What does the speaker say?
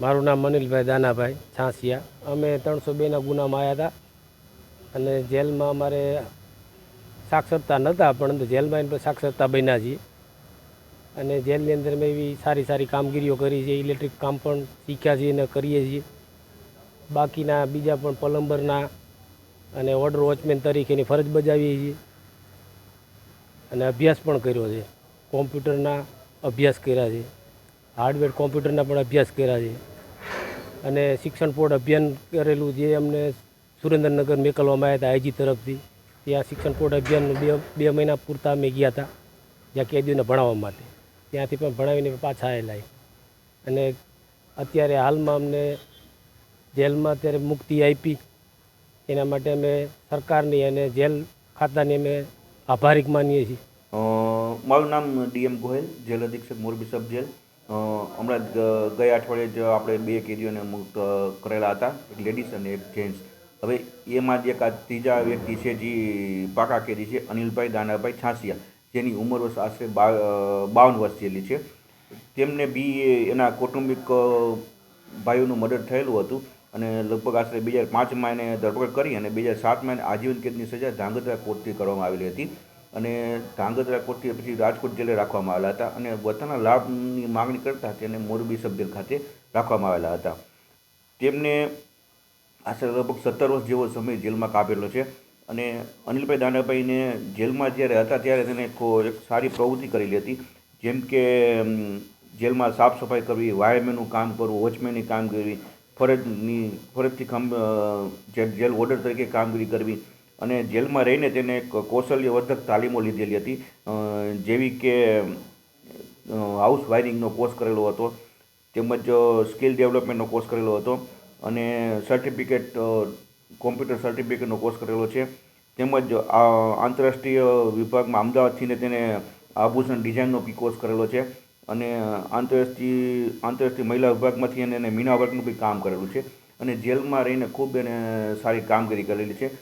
મારું નામ મનિલભાઈ દાનાભાઈ છાંસિયા. અમે ત્રણસો બેના ગુનામાં આવ્યા હતા અને જેલમાં અમારે સાક્ષરતા નહોતા પરંતુ જેલમાં એને સાક્ષરતા બન્યા છીએ. અને જેલની અંદર મેં એવી સારી સારી કામગીરીઓ કરી છે ઇલેક્ટ્રિક કામ પણ શીખ્યા છીએ અને કરીએ છીએ. બાકીના બીજા પણ પલંબરના અને ઓર્ડર વોચમેન તરીકેની ફરજ બજાવીએ છીએ. અને અભ્યાસ પણ કર્યો છે. કોમ્પ્યુટરના અભ્યાસ કર્યા છે. હાર્ડવેર કોમ્પ્યુટરના પણ અભ્યાસ કર્યા છે. અને શિક્ષણ બોર્ડ અભિયાન કરેલું જે અમને સુરેન્દ્રનગર મોકલવામાં આવ્યા હતા, આઈજી તરફથી. ત્યાં શિક્ષણ બોર્ડ અભિયાન બે બે મહિના પૂરતા અમે ગયા હતા, જ્યાં કેદીઓને ભણાવવા માટે. ત્યાંથી પણ ભણાવીને પાછા આવેલા અને અત્યારે હાલમાં અમને જેલમાં અત્યારે મુક્તિ આપી. એના માટે અમે સરકારની અને જેલ ખાતાની અમે આભારી માનીએ છીએ. મારું નામ ડીએમ ગોહેલ, જેલ અધિક્ષક, મોરબી સબ જેલ. હમણાં ગયા અઠવાડિયે જ આપણે બે કેદીઓને મુક્ત કરેલા હતા, એક લેડીઝ અને એક જેન્ટ્સ. હવે એમાં જે એક ત્રીજા વ્યક્તિ છે, જે પાકા કેદી છે, અનિલભાઈ દાનાભાઈ છાંસિયા, જેની ઉંમર વર્ષ આશરે બાવન વર્ષ જેટલી છે. તેમને બી એના કૌટુંબિક ભાઈઓનું મર્ડર થયેલું હતું. અને લગભગ આશરે બે હજાર પાંચમાં એને ધરપકડ કરી અને બે હજાર સાતમાં એને આજીવન કેદની સજા ધાંગધ્રા કોર્ટથી કરવામાં આવેલી હતી. અને ધાંગધ્રા કોર્ટથી પછી રાજકોટ જેલે રાખવામાં આવેલા હતા અને પોતાના લાભની માગણી કરતા તેને મોરબી સભ્ય ખાતે રાખવામાં આવેલા હતા. તેમને આશરે લગભગ સત્તર વર્ષ જેવો સમય જેલમાં કાપેલો છે અને અનિલભાઈ દાનાભાઈને જેલમાં જ્યારે હતા ત્યારે તેને એક સારી પ્રવૃત્તિ કરેલી હતી. જેમ કે જેલમાં સાફ સફાઈ કરવી, વાયરમેનનું કામ કરવું, વોચમેનની કામ કરવી ફરજની ફરજથી કામ જેલ ઓર્ડર તરીકે કામગીરી કરવી અને જેલમાં રહીને તેને કૌશલ્યવર્ધક તાલીમો લીધેલી હતી. જેવી કે હાઉસ વાયરિંગનો કોર્સ કરેલો હતો, તેમજ સ્કિલ ડેવલપમેન્ટનો કોર્સ કરેલો હતો અને સર્ટિફિકેટ કોમ્પ્યુટર સર્ટિફિકેટનો કોર્સ કરેલો છે. તેમજ આંતરરાષ્ટ્રીય વિભાગમાં અમદાવાદથીને તેને આભૂષણ ડિઝાઇનનો બી કોર્સ કરેલો છે. અને આંતરરાષ્ટ્રીય આંતરરાષ્ટ્રીય મહિલા વિભાગમાંથી એને એને મીના વર્કનું બી કામ કરેલું છે. અને જેલમાં રહીને ખૂબ એને સારી કામગીરી કરેલી છે.